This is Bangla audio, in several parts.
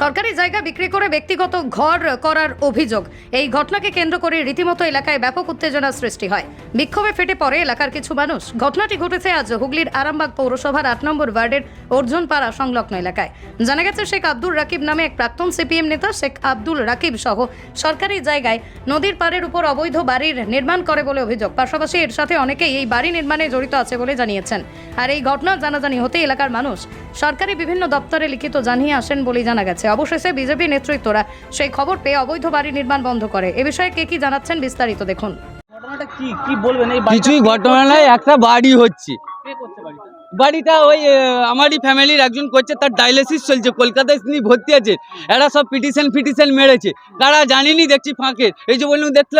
সরকারি জায়গা বিক্রি করে ব্যক্তিগত ঘর করার অভিযোগ। এই ঘটনাকে কেন্দ্র করে রীতিমতো এলাকায় ব্যাপক উত্তেজনা সৃষ্টি হয়। বিক্ষোভে ফেটে পড়ে এলাকার কিছু মানুষ। ঘটনাটি ঘটেছে আজ হুগলির আরামবাগ পৌরসভার আট নম্বর ওয়ার্ডের অর্জুনপাড়া সংলগ্ন এলাকায়। জানা গেছে, শেখ আব্দুল রাকিব নামে এক প্রাক্তন সিপিএম নেতা, শেখ আব্দুল রাকিব সহ সরকারি জায়গায় নদীর পাড়ের উপর অবৈধ বাড়ির নির্মাণ করে বলে অভিযোগ। পাশাপাশি এর সাথে অনেকেই এই বাড়ি নির্মাণে জড়িত আছে বলে জানিয়েছেন। আর এই ঘটনা জানাজানি হতে এলাকার মানুষ সরকারি বিভিন্ন দপ্তরে লিখিত জানিয়ে আসেন বলেই জানা গেছে। অবশেষে বিজেপি নেতৃত্বরা সেই খবর পেয়ে অবৈধ বাড়ি নির্মাণ বন্ধ করে। এ বিষয়ে কে কি জানাচ্ছেন বিস্তারিত দেখুন। ঘটনাটা কি? কি বলবেন এই বাড়িটা? কিছুই ঘটনা নাই একটা বাড়ি হচ্ছে। বাড়িটা? বাড়িটা ওই আমারই ফ্যামিলির একজন করছে তার ডায়ালিসিস চলছে কলকাতায় তিনি ভর্তি আছে। এরা সব পিটিশন ফিটিশন মেরেছে। তারা জানিনি দেখছি ফাঁকে। এই যে বললাম দেখল?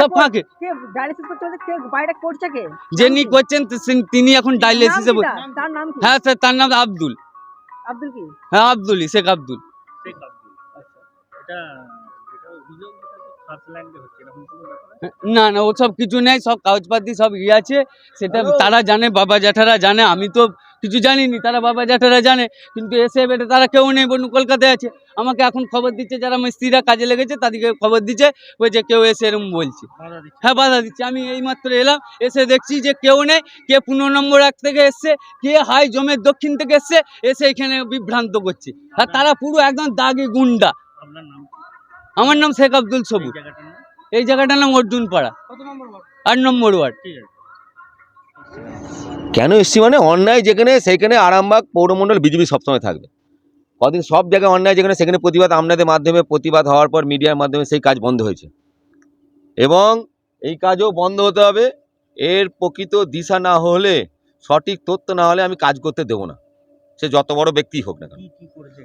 সব ফাঁকে। কে ডায়ালিসিস করতে হলে কে বাইরে করছে কে? যিনি করছেন তিনি এখন ডায়ালিসিসে কি তার? তার নাম কি? হ্যাঁ স্যার তার নাম আব্দুল। আব্দুল কি? হ্যাঁ আব্দুল শেখ আব্দুল। না না ওসব কিছু নেই সব কাগজপাতি সব ইয়ে আছে সেটা তারা জানে বাবা জ্যাঠারা জানে আমি তো কিছু জানিনি তারা বাবা জ্যাঠারা জানে কিন্তু এসে বেটে তারা কেউ নেই বনু কলকাতায় আছে আমাকে এখন খবর দিচ্ছে যারা মিস্ত্রিরা কাজে লেগেছে তাদেরকে খবর দিচ্ছে ওই যে কেউ এসে এরকম বলছে। হ্যাঁ বাধা দিচ্ছে আমি এইমাত্র এলাম এসে দেখছি যে কেউ নেই কে পনেরো নম্বর এক থেকে এসছে কে হাই জমের দক্ষিণ থেকে এসছে এসে এখানে বিভ্রান্ত করছে। আর তারা পুরো একদম দাগি গুন্ডা? আমার নাম শেখ আব্দুল সবুজ এই জায়গাটার নাম? অর্জুন পাড়া কত নম্বর ওয়ার্ড? আট নম্বর ওয়ার্ড। কেন এসছি মানে অন্যায় যেখানে সেইখানে আরামবাগ পৌরমণ্ডল বিজেপি সবসময় থাকবে। কদিন সব জায়গায় অন্যায় যেখানে সেখানে প্রতিবাদ আপনাদের মাধ্যমে প্রতিবাদ হওয়ার পর মিডিয়ার মাধ্যমে সেই কাজ বন্ধ হয়েছে। এবং এই কাজও বন্ধ হতে হবে। এর প্রকৃত দিশা না হলে সঠিক তথ্য না হলে আমি কাজ করতে দেবো না। সে যত বড় ব্যক্তি হোক না কেন?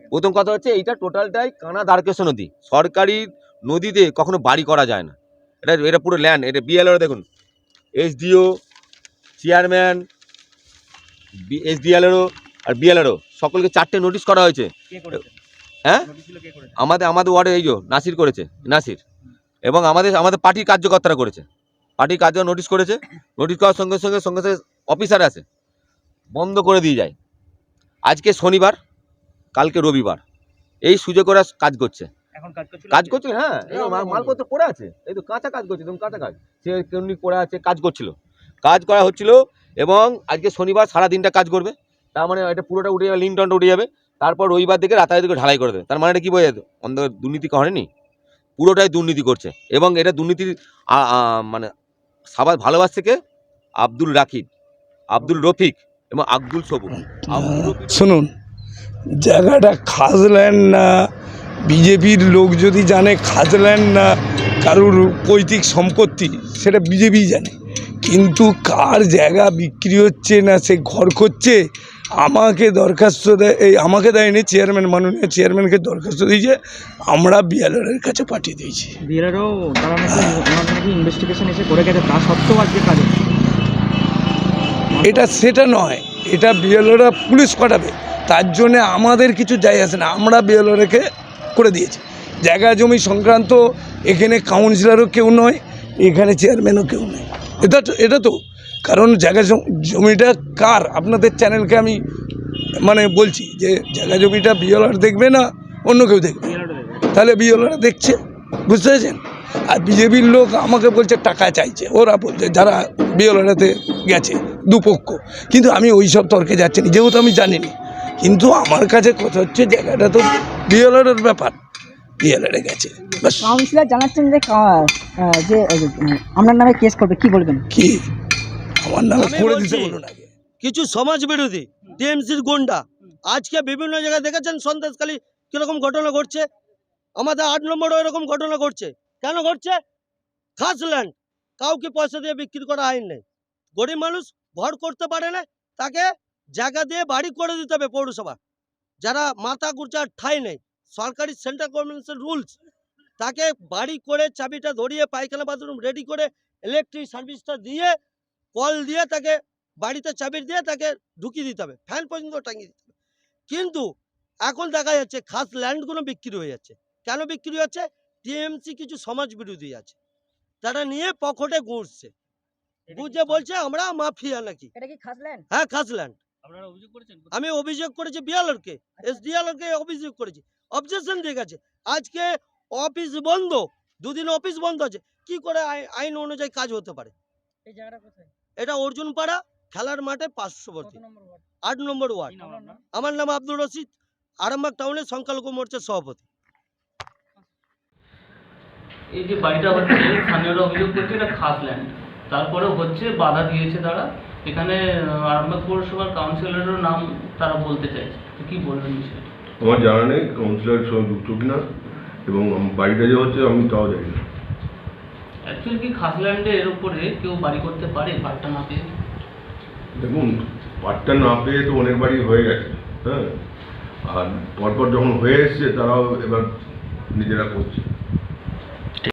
প্রথম কথা হচ্ছে এইটা টোটালটাই কানা দ্বারকেশ্বর নদী। সরকারি নদীতে কখনো বাড়ি করা যায় না। এটা এটা পুরো ল্যান্ড এটা বিএলও দেখুন। এসডিও চেয়ারম্যান এসডিএলএরও আর বিএলএরও সকলকে চারটে নোটিশ করা হয়েছে। হ্যাঁ? আমাদের আমাদের ওয়ার্ডে এই যে নাসির করেছে নাসির। এবং আমাদের আমাদের পার্টির কার্যকর্তারা করেছে। পার্টির কার্য নোটিশ করেছে। নোটিশ করার সঙ্গে সঙ্গে সঙ্গে সঙ্গে অফিসার আছে। বন্ধ করে দিয়ে যায়। আজকে শনিবার কালকে রবিবার। এই সুযোগ ওরা কাজ করছে। এখন কাজ করছে হ্যাঁ মালপত্র পড়ে আছে। এই তো কাঁচা কাজ করছে তুমি কাঁচা কাজ। সে কেমনি পড়ে আছে কাজ করছিল। কাজ করা হচ্ছিল এবং আজকে শনিবার সারা দিনটা কাজ করবে। তার মানে এটা পুরোটা উঠে যাবে লিনটনটা উঠে যাবে। তারপর রবিবার থেকে রাতারাতি দিকে ঢালাই করে দেবে। তার মানে এটা কী বোঝা অন্ধ দুর্নীতি করেনি? পুরোটাই দুর্নীতি করছে। এবং এটা দুর্নীতির মানে সবার ভালোবাস থেকে আব্দুল রাকিব আব্দুল রফিক এবং আব্দুল শুনুন জায়গাটা খাজল্যান্ড না বিজেপির লোক যদি জানে খাজল্যান্ড না কারোর পৈতৃক সম্পত্তি সেটা বিজেপি জানে কিন্তু কার জায়গা বিক্রি হচ্ছে না সে ঘর করছে আমাকে দরখাস্ত দেয় এই আমাকে দেয়নি চেয়ারম্যান মাননীয় চেয়ারম্যানকে দরখাস্ত দিয়েছে আমরা বিয়ালারের কাছে পাঠিয়ে দিয়েছি বিএলআরও তারা নাকি ইনভেস্টিগেশন এসে করে গেছে তা সত্ত্বেও আজকে কাজ হচ্ছে। এটা সেটা নয়, এটা বিএলওরা পুলিশ পাঠাবে। তার জন্যে আমাদের কিছু যায় আসে না, আমরা বিএলওরাকে করে দিয়েছি। জায়গা জমি সংক্রান্ত এখানে কাউন্সিলরও কেউ নয়, এখানে চেয়ারম্যানও কেউ নয়। এটা এটা তো, কারণ জায়গা জমিটা কার? আপনাদের চ্যানেলকে আমি মানে বলছি যে, জায়গা জমিটা বিএলআর দেখবে না অন্য কেউ দেখবে? তাহলে বিএলআরা দেখছে, বুঝতে পেরেছেন? আর বিজেপির লোক আমাকে বলছে, টাকা চাইছে। ওরা বলছে, যারা বিএলআরাতে গেছে দুপক্ষ। কিন্তু আমি ওই সব তর্কে যাচ্ছি না যেহেতু আমি জানি না কিন্তু আমার কাছে কথা হচ্ছে জায়গাটা তো বিএলআরের ব্যাপার। বিএলআরে গেছে। কাউন্সিলর জানাচ্ছেন যে যে আপনার নামে কেস করবে কি বলবেন? কি? আমার নামে করে দিতে বলুন আগে। কিছু সমাজ বিরোধী টিএমসির গুন্ডা আজকে বিভিন্ন জায়গায় দেখেছেন সন্দেশখালী কীরকম ঘটনা ঘটছে? আমাদের আট নম্বরও এরকম ঘটনা ঘটছে। কেন ঘটছে? খাস ল্যান্ড কাউকে পয়সা দিয়ে বিক্রি করা আইন নেই। গরিব মানুষ ঘর করতে পারে না, তাকে জায়গা দিয়ে বাড়ি করে দিতে হবে পৌরসভা। যারা মাথা গুরচার ঠাই নেই, সরকারি সেন্ট্রাল গভর্নমেন্টের রুলস তাকে বাড়ি করে চাবিটা ধরিয়ে পায়খানা বাথরুম রেডি করে ইলেকট্রিক সার্ভিসটা দিয়ে, কল দিয়ে তাকে বাড়িতে চাবি দিয়ে তাকে ঢুকিয়ে দিতে হবে ফ্যান পর্যন্ত টাঙিয়ে দিতে হবে। কিন্তু এখন দেখা যাচ্ছে খাস ল্যান্ডগুলো বিক্রি হয়ে যাচ্ছে। কেন বিক্রি হচ্ছে? টিএমসি কিছু সমাজ বিরোধী আছে। তারা নিয়ে পকেটে গুঁড়ছে গুঁজে বলছে আমরা মাফিয়া নাকি। এটা কি খাসলেন হ্যাঁ খাস আপনারা অভিযোগ করেছেন? আমি অভিযোগ করেছি বিয়ালরকে এসডিএলকে অভিযোগ করেছি। অবজেকশন দিয়ে গেছে আজকে অফিস বন্ধ দুদিন অফিস বন্ধ আছে। কি করে আইন অনুযায়ী কাজ হতে পারে? এই জায়গাটা কোথায়? এটা অর্জুন পাড়া খেলার মাঠে পার্শ্ববর্তী আট নম্বর ওয়ার্ড। আমার নাম? আব্দুর রশিদ আরামবাগ টাউনের সংখ্যালঘু মোর্চার সভাপতি। এই যে বাড়িটা হচ্ছে স্থানীয়রা অভিযোগ করছে এটা খাস ল্যান্ড তারপরেও হচ্ছে বাধা দিয়েছে তারা। এখানে আরামবাগ পৌরসভার কাউন্সিলরেরও নাম তারা বলতে চাইছে। তো কি বলবেন বিষয়টা? আমার জানা নেই কাউন্সিলরের সঙ্গে যুক্ত কিনা এবং বাড়িটা যে হচ্ছে আমি তাও জানি না। অ্যাকচুয়ালি কি খাস ল্যান্ডে এর উপরে কেউ বাড়ি করতে পারে পাট্টা না পেয়ে? দেখুন পাট্টা না পেয়ে তো অনেক বাড়ি হয়ে গেছে হ্যাঁ? আর পরপর যখন হয়ে এসছে তারাও এবার নিজেরা করছে।